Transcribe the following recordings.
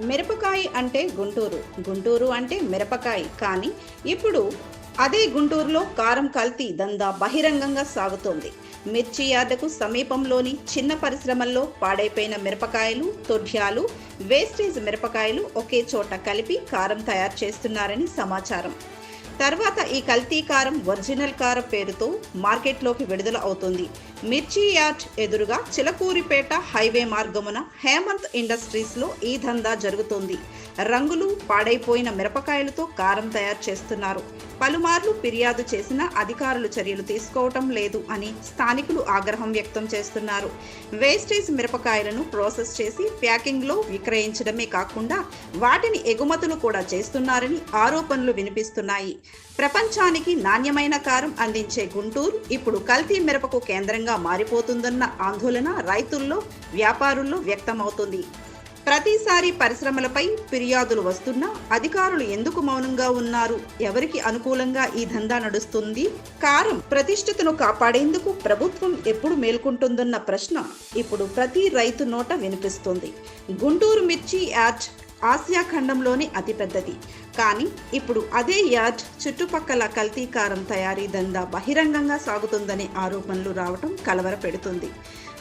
మిరపకాయ అంటే గుంటూరు. గుంటూరు అంటే మిరపకాయ. కానీ ఇప్పుడు అదే గుంటూరులో కారం కల్తీ దందా బహిరంగంగా సాగుతోంది. మిర్చి యార్డుకు సమీపంలోని చిన్న పరిశ్రమల్లో పాడైపోయిన మిరపకాయలు తొడ్యాలు వేస్టేజ్ మిరపకాయలు ఒకే చోట కలిపి కారం తయారు చేస్తున్నారని సమాచారం. తర్వాత ఈ కల్తీ కారం ఒరిజినల్ కారం పేరుతో మార్కెట్లోకి విడుదల అవుతుంది. మిర్చి యార్డ్ ఎదురుగా చిలకూరిపేట హైవే మార్గమున హేమంత్ ఇండస్ట్రీస్లో ఈ దందా జరుగుతోంది. రంగులు పాడైపోయిన మిరపకాయలతో కారం తయారు చేస్తున్నారు. పలుమార్లు ఫిర్యాదు చేసినా అధికారులు చర్యలు తీసుకోవటం లేదు అని స్థానికులు ఆగ్రహం వ్యక్తం చేస్తున్నారు. వేస్టేజ్ మిరపకాయలను ప్రాసెస్ చేసి ప్యాకింగ్లో విక్రయించడమే కాకుండా వాటిని ఎగుమతులు కూడా చేస్తున్నారని ఆరోపణలు వినిపిస్తున్నాయి. ప్రపంచానికి నాణ్యమైన కారం అందించే గుంటూరు ఇప్పుడు కల్తీ మిరపకు కేంద్రంగా మారిపోతుందన్న ఆందోళన రైతుల్లో వ్యాపారుల్లో వ్యక్తమవుతుంది. ప్రతిసారి పరిశ్రమలపై ఫిర్యాదులు వస్తున్నా అధికారులు ఎందుకు మౌనంగా ఉన్నారు? ఎవరికి అనుకూలంగా ఈ దందా నడుస్తుంది? కారం ప్రతిష్టతను కాపాడేందుకు ప్రభుత్వం ఎప్పుడు మేల్కొంటుందన్న ప్రశ్న ఇప్పుడు ప్రతి రైతు నోట వినిపిస్తుంది. గుంటూరు మిర్చి యార్డ్ ఆసియా ఖండంలోని అతిపెద్దది. కానీ ఇప్పుడు అదే యార్డ్ చుట్టుపక్కల కల్తీ కారం తయారీ దందా బహిరంగంగా సాగుతుందనే ఆరోపణలు రావటం కలవర పెడుతుంది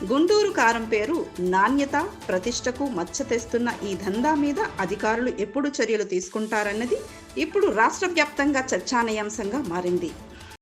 గుంటూరు కారం పేరు నాణ్యత ప్రతిష్టకు మచ్చ తెస్తున్న ఈ దందా మీద అధికారులు ఎప్పుడు చర్యలు తీసుకుంటారన్నది ఇప్పుడు రాష్ట్ర వ్యాప్తంగా చర్చానయాంశంగా మారింది.